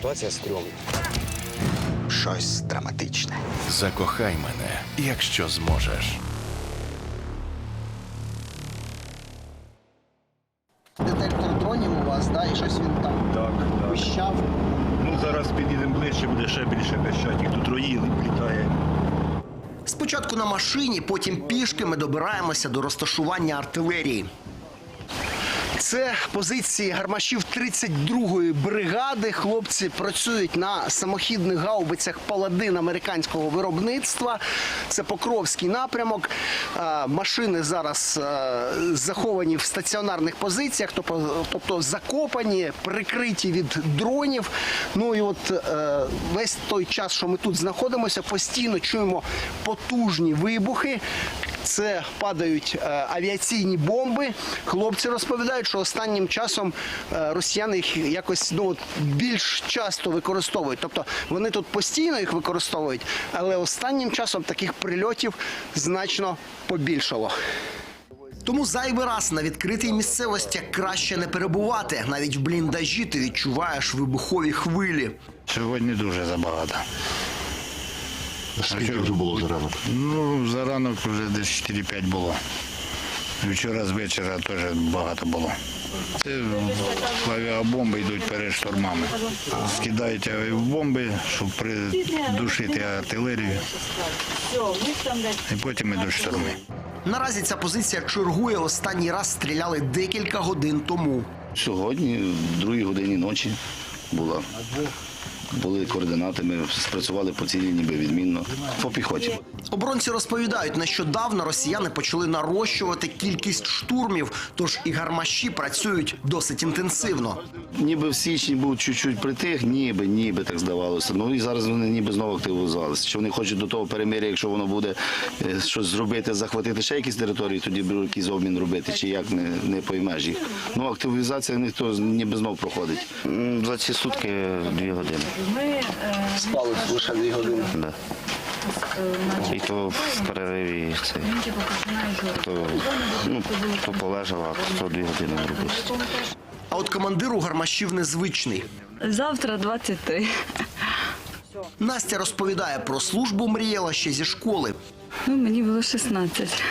ситуація стрьомна. Щось драматичне. Закохай мене, якщо зможеш. Детектор дронів у вас, да, і щось він там Так, так. пищав. Ну зараз підійдемо ближче, буде ще більше пищать. Їх тут роїли, літає. Спочатку на машині, потім пішки ми добираємося до розташування артилерії. Це позиції гармашів 32-ї бригади. Хлопці працюють на самохідних гаубицях паладин американського виробництва. Це Покровський напрямок. Е, Машини зараз е, заховані в стаціонарних позиціях, тобто, закопані, прикриті від дронів. Ну і от е, весь той час, що ми тут знаходимося, постійно чуємо потужні вибухи. Це падають е, авіаційні бомби. Хлопці розповідають, що останнім часом е, росіяни їх якось ну от більш часто використовують. Тобто вони тут постійно їх використовують, але останнім часом таких прильотів значно побільшало. Тому зайвий раз на відкритій місцевості краще не перебувати. Навіть в бліндажі ти відчуваєш вибухові хвилі. Сьогодні дуже забагато. Скільки вже було за ранок? Ну, за ранок вже десь 4-5 було. Вчора з вечора теж багато було. Це авіабомби йдуть перед штормами. Скидають авіабомби, щоб придушити артилерію. І потім йдуть шторми. Наразі ця позиція чергує. Останній раз стріляли декілька годин тому. Сьогодні, в другій годині ночі, була. Були координати, ми спрацювали по цілі ніби відмінно. По піхоті. Оборонці розповідають, нещодавно росіяни почали нарощувати кількість штурмів, тож і гармаші працюють досить інтенсивно. Ніби в січні був чуть-чуть притих, ніби, ніби так здавалося. Ну і зараз вони ніби знову активізувалися. Чи вони хочуть до того перемир'я, якщо воно буде е, щось зробити, захватити ще якісь території, тоді беруть якийсь обмін робити, чи як не, не поймеш їх. Ну активізація ніхто ніби знов проходить. За ці сутки дві години. Спали лише дві години. Да. І то в перериві це. То, ну, то полежала, а то дві години в роботі. А от командир у гармашів незвичний. Завтра 23. Настя розповідає про службу, мріяла ще зі школи. Ну, мені було 16.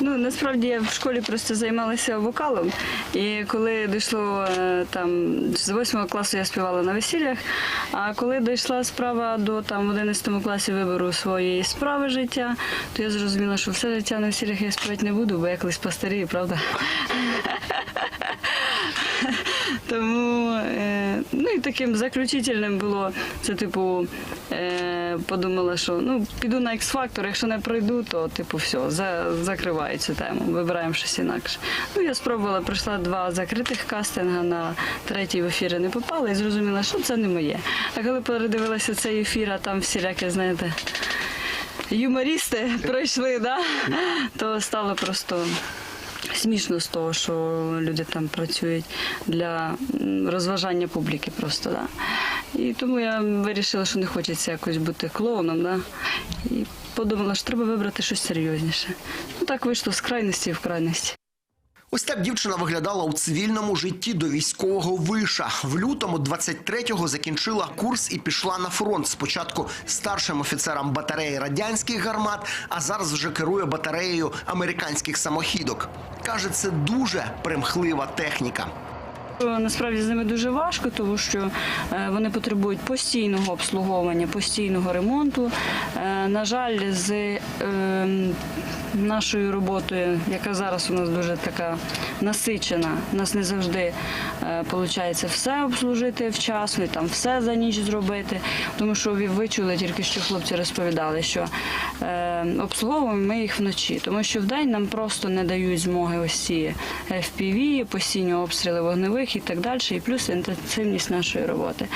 Ну, насправді я в школі просто займалася вокалом. І коли дійшло е, там з 8 класу я співала на весіллях. А коли дійшла справа до там в 11 класі вибору своєї справи життя, то я зрозуміла, що все життя на весіллях я співати не буду, бо я колись постарію, правда? Тому е, ну і таким заключительним було це, типу, е, подумала, що ну піду на X-Factor, якщо не пройду, то типу все, закриваю цю тему, вибираємо щось інакше. Ну я спробувала, пройшла два закритих кастинга на третій в ефірі не попала і зрозуміла, що це не моє. А коли передивилася цей ефір, а там всіляке, знаєте. Юмористи пройшли, да? то стало просто Смішно з того, що люди там працюють для розважання публіки просто, да. І тому я вирішила, що не хочеться якось бути клоуном, да. І подумала, що треба вибрати щось серйозніше. Ну так вийшло з крайності в крайності. Ось так дівчина виглядала у цивільному житті до військового виша. В лютому 23-го закінчила курс і пішла на фронт. Спочатку старшим офіцером батареї радянських гармат, а зараз вже керує батареєю американських самохідок. Каже, це дуже примхлива техніка. Насправді з ними дуже важко, тому що е, вони потребують постійного обслуговування, постійного ремонту. Е, На жаль, з е, нашою роботою, яка зараз у нас дуже така насичена, у нас не завжди виходить все обслужити вчасно, і там все за ніч зробити. Тому що ви чули тільки що хлопці розповідали, що е, обслуговуємо ми їх вночі, тому що вдень нам просто не дають змоги ось ці FPV, постійні обстріли вогневих і так далі, і плюс інтенсивність нашої роботи.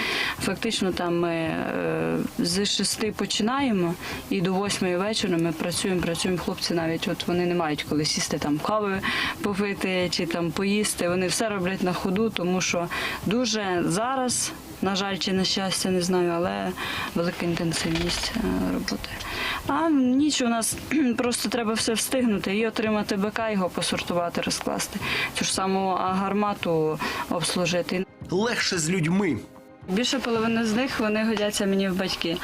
Фактично, там ми е, з шести починаємо і до восьмої вечора ми працюємо, працюємо. Хлопці навіть от вони не мають коли сісти там кави попити чи там поїсти. Вони все роблять на ходу, тому що дуже зараз. На жаль, чи на щастя, не знаю, але велика інтенсивність е, роботи. А ніч у нас просто треба все встигнути і отримати БК, його посортувати, розкласти. Цю ж саму гармату обслужити. Легше з людьми. Більше половини з них вони годяться мені в батьки.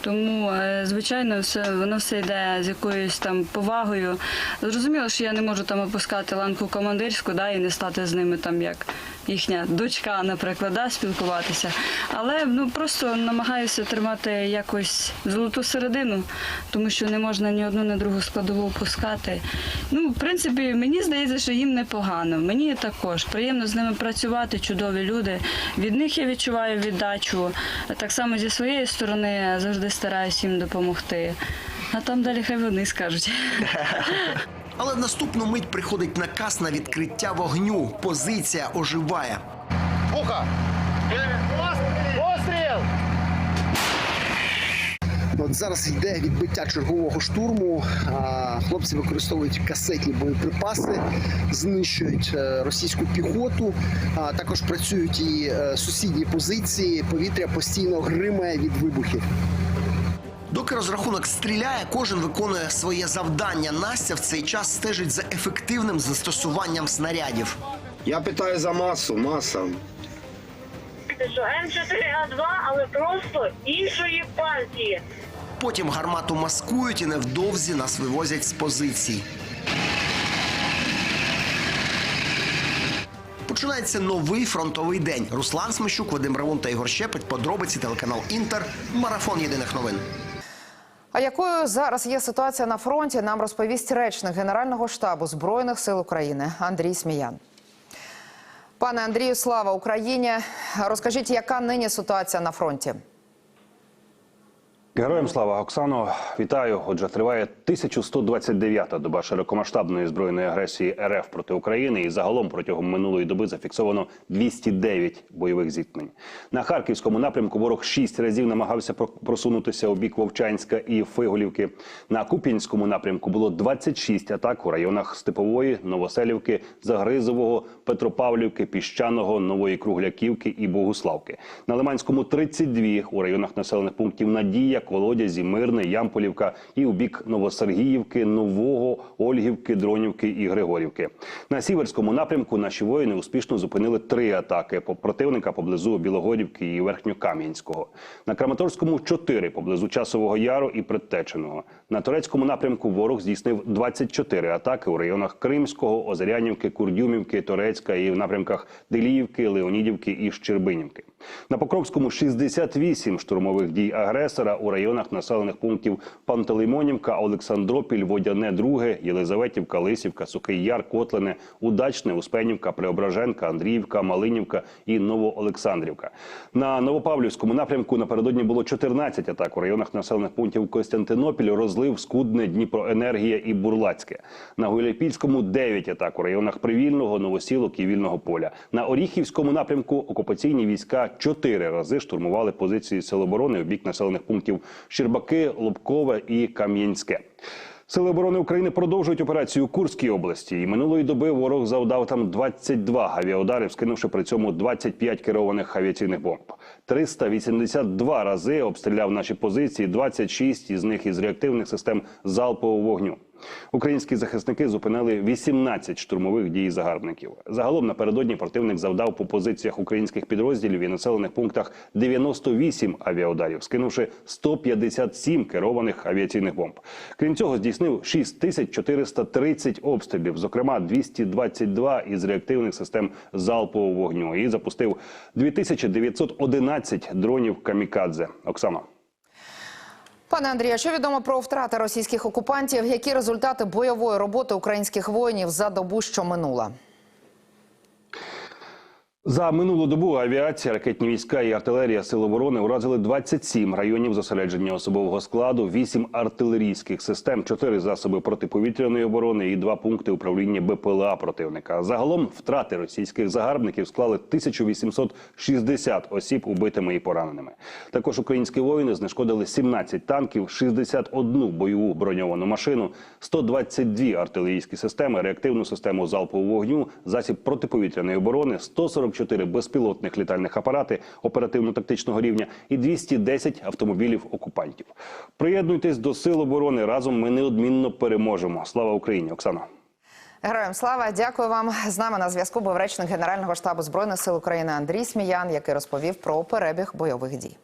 Тому, е, звичайно, все воно все йде з якоюсь там повагою. Зрозуміло, що я не можу там опускати ланку командирську, да, і не стати з ними там як їхня дочка, наприклад, да, спілкуватися. Але ну просто намагаюся тримати якось золоту середину, тому що не можна ні одну, ні другу складову опускати. Ну, в принципі, мені здається, що їм непогано. Мені також приємно з ними працювати, чудові люди. Від них я відчуваю віддачу. Так само зі своєї сторони завжди стараюся їм допомогти. А там далі хай вони скажуть. В наступну мить приходить наказ на відкриття вогню. Позиція оживає. От зараз йде відбиття чергового штурму. Хлопці використовують касетні боєприпаси, знищують е, російську піхоту. Також працюють і е, сусідні позиції. Повітря постійно гримає від вибухів. Доки розрахунок стріляє, кожен виконує своє завдання. Настя в цей час стежить за ефективним застосуванням снарядів. Я питаю за масу, маса. що М4А2, але просто іншої партії. Потім гармату маскують і невдовзі нас вивозять з позицій. Починається новий фронтовий день. Руслан Смещук, Вадим Равун та Ігор Щепет. Подробиці телеканал Інтер. Марафон єдиних новин. А якою зараз є ситуація на фронті, нам розповість речник Генерального штабу Збройних сил України Андрій Сміян. Пане Андрію, слава Україні! Розкажіть, яка нині ситуація на фронті? Героям слава Оксано, вітаю. Отже, триває 1129-та доба широкомасштабної збройної агресії РФ проти України. І загалом протягом минулої доби зафіксовано 209 бойових зіткнень. На харківському напрямку ворог шість разів намагався про- просунутися у бік Вовчанська і Фиголівки. На Куп'янському напрямку було 26 атак у районах Степової, Новоселівки, Загризового, Петропавлівки, Піщаного, Нової Кругляківки і Богуславки. На Лиманському 32 у районах населених пунктів Надія, Колодязі, Мирне, Ямполівка і у бік Новосергіївки, Нового, Ольгівки, Дронівки і Григорівки. На сіверському напрямку наші воїни успішно зупинили три атаки по противника поблизу Білогорівки і Верхньокам'янського. На Краматорському чотири поблизу Часового Яру і Предтеченого. На турецькому напрямку ворог здійснив 24 атаки у районах Кримського, Озерянівки, Курдюмівки, Торецька і в напрямках Деліївки, Леонідівки і Щербинівки. На Покровському 68 штурмових дій агресора у районах населених пунктів Пантелеймонівка, Олександропіль, Водяне, Друге, Єлизаветівка, Лисівка, Сухий Яр, Котлине, Удачне, Успенівка, Преображенка, Андріївка, Малинівка і Новоолександрівка. На Новопавлівському напрямку напередодні було 14 атак у районах населених пунктів Костянтинопіль, Розлив, Скудне, Дніпроенергія і Бурлацьке. На Гуляйпільському 9 атак у районах Привільного, Новосілок і Вільного поля. На Оріхівському напрямку окупаційні війська чотири рази штурмували позиції Сил оборони у бік населених пунктів Щербаки, Лобкове і Кам'янське. Сили оборони України продовжують операцію у Курській області. І минулої доби ворог завдав там 22 авіаударів, скинувши при цьому 25 керованих авіаційних бомб. 382 рази обстріляв наші позиції, 26 із них із реактивних систем залпового вогню. Українські захисники зупинили 18 штурмових дій загарбників. Загалом напередодні противник завдав по позиціях українських підрозділів і населених пунктах 98 авіаударів, скинувши 157 керованих авіаційних бомб. Крім цього, здійснив 6430 обстрілів, зокрема 222 із реактивних систем залпового вогню, і запустив 2911 дронів камікадзе. Оксана. Пане Андрія, що відомо про втрати російських окупантів? Які результати бойової роботи українських воїнів за добу, що минула? За минулу добу авіація, ракетні війська і артилерія Сил оборони уразили 27 районів зосередження особового складу, 8 артилерійських систем, 4 засоби протиповітряної оборони і 2 пункти управління БПЛА противника. Загалом втрати російських загарбників склали 1860 осіб убитими і пораненими. Також українські воїни знешкодили 17 танків, 61 бойову броньовану машину, 122 артилерійські системи, реактивну систему залпового вогню, засіб протиповітряної оборони, 144 безпілотних літальних апарати оперативно-тактичного рівня і 210 автомобілів окупантів. Приєднуйтесь до сил оборони разом. Ми неодмінно переможемо. Слава Україні, Оксана. Героям слава, дякую вам. З нами на зв'язку був речник Генерального штабу збройних сил України Андрій Сміян, який розповів про перебіг бойових дій.